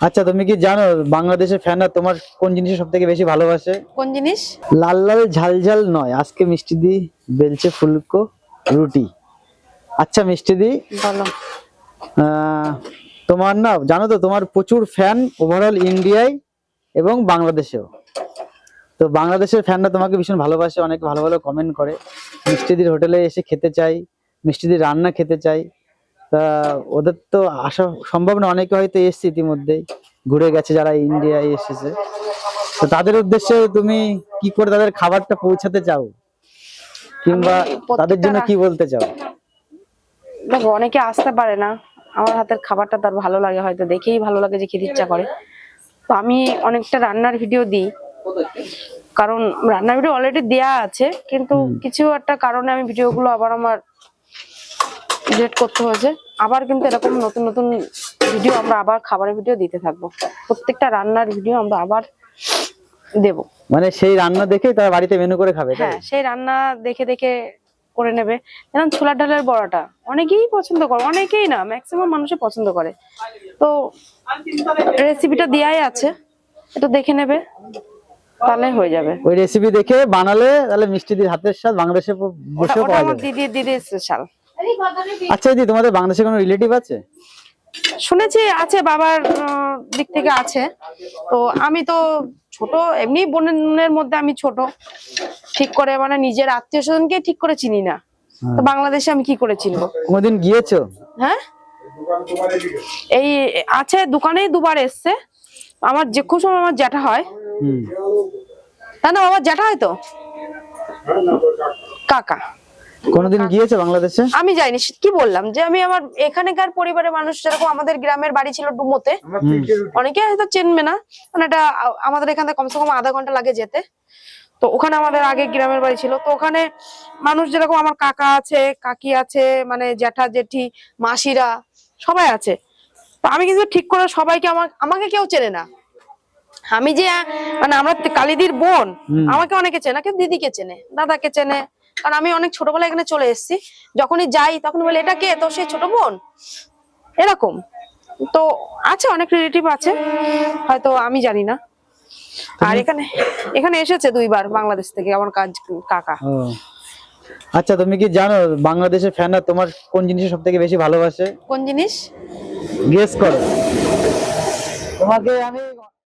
আচ্ছা তুমি কি জানো বাংলাদেশের ফ্যানরা তোমার কোন জিনিসের সব থেকে বেশি ভালোবাসে? কোন জিনিস? লাল লাল ঝাল ঝাল নয়। আজকে মিষ্টি দি বেলছে ফুলকো রুটি। আচ্ছা মিষ্টি দি? বলো। আহ, তোমার না জানো তো তোমার প্রচুর ফ্যান ওভারঅল ইন্ডিয়ায় এবং বাংলাদেশেও। তো বাংলাদেশের ফ্যানরা তোমাকে ভীষণ ভালোবাসে অনেক ভালো ভালো কমেন্ট করে। মিষ্টিদির হোটেলে এসে খেতে চাই মিষ্টিদির রান্না খেতে চাই। তা ওদের তো আসা সম্ভব না অনেকে হয়তো এসছে ইতিমধ্যেই ঘুরে গেছে যারা ইন্ডিয়ায় এসেছে। তো তাদের উদ্দেশ্যে তুমি কি করে তাদের খাবারটা পৌঁছাতে চাও? কিংবা তাদের জন্য কি বলতে চাও? দেখো অনেকে আসতে পারে না। আমার হাতের খাবারটা তার ভালো লাগে হয়তো দেখেই ভালো লাগে যে খেতে ইচ্ছা করে। তো আমি অনেকটা রান্নার ভিডিও দিই। কারণ রান্নার ভিডিও অলরেডি দেয়া আছে কিন্তু কিছু একটা কারণে আমি ভিডিওগুলো আবার আমার ডিলিট করতে হয়েছে। আবার কিন্তু এরকম নতুন নতুন ভিডিও আমরা আবার খাবারের ভিডিও দিতে থাকব। প্রত্যেকটা রান্নার ভিডিও আমরা আবার দেব। মানে সেই রান্না দেখে তারা বাড়িতে মেনু করে খাবে হ্যাঁ সেই রান্না দেখে দেখে করে নেবে। যেমন ছোলার ডালের বড়াটা অনেকেই পছন্দ করে অনেকেই না ম্যাক্সিমাম মানুষই পছন্দ করে। তো রেসিপিটা দেয়াই আছে এটা দেখে নেবে তাহলে হয়ে যাবে। ওই রেসিপি দেখে বানালে তাহলে মিষ্টিদির হাতের স্বাদ বাংলাদেশে ওটা পাওয়া যাবে। দিদি দিদি স্পেশাল আচ্ছা দিদি তোমাদের বাংলাদেশে কোনো রিলেটিভ আছে? শুনেছি আছে বাবার দিক থেকে আছে। তো আমি তো ছোট এমনি বোনের মধ্যে আমি ছোট। ঠিক করে মানে নিজের আত্মীয় স্বজনকে ঠিক করে চিনি না। তো বাংলাদেশে আমি কি করে চিনবো? কোনোদিন গিয়েছো? হ্যাঁ? এই আছে দোকানেই দুবার এসছে। আমার যে খুব সময় আমার জ্যাঠা হয়। হুম। না না আমার জ্যাঠা হয় তো? কাকা। কোনোদিন গিয়েছো বাংলাদেশে? আমি যাইনি। কি বললাম? যে আমি আমার এখানকার পরিবারের মানুষ যেরকম আমাদের গ্রামের বাড়ি ছিল ডুমোতে অনেকে হয়তো চেনবে না মানে এটা আমাদের এখান থেকে কমসে কম আধা ঘণ্টা লাগে যেতে। তো ওখানে আমাদের আগে গ্রামের বাড়ি ছিল। তো ওখানে মানুষ যেরকম আমার কাকা আছে কাকি আছে মানে জ্যাঠা জেঠি মাসিরা সবাই আছে। তো আমি কিন্তু ঠিক করে সবাইকে আমার আমাকে কেউ চেনে না। আমি যে মানে আমরা কালিদির বোন আমাকে অনেকে চেনে কেউ দিদিকে চেনে দাদাকে চেনে কারণ আমি অনেক ছোটবেলায় এখানে চলে এসেছি। যখনই যাই তখন বলে এটা কে? তো সেই ছোট বোন? এরকম। তো আছে অনেক রিলেটিভ আছে হয়তো আমি জানি না। আর এখানে এখানে এসেছে দুইবার বাংলাদেশ থেকে আমার কাজ কাকা। আচ্ছা তুমি কি জানো বাংলাদেশের ফ্যানরা তোমার কোন জিনিসের সব থেকে বেশি ভালোবাসে? কোন জিনিস? গেস করো। তোমাকে আমি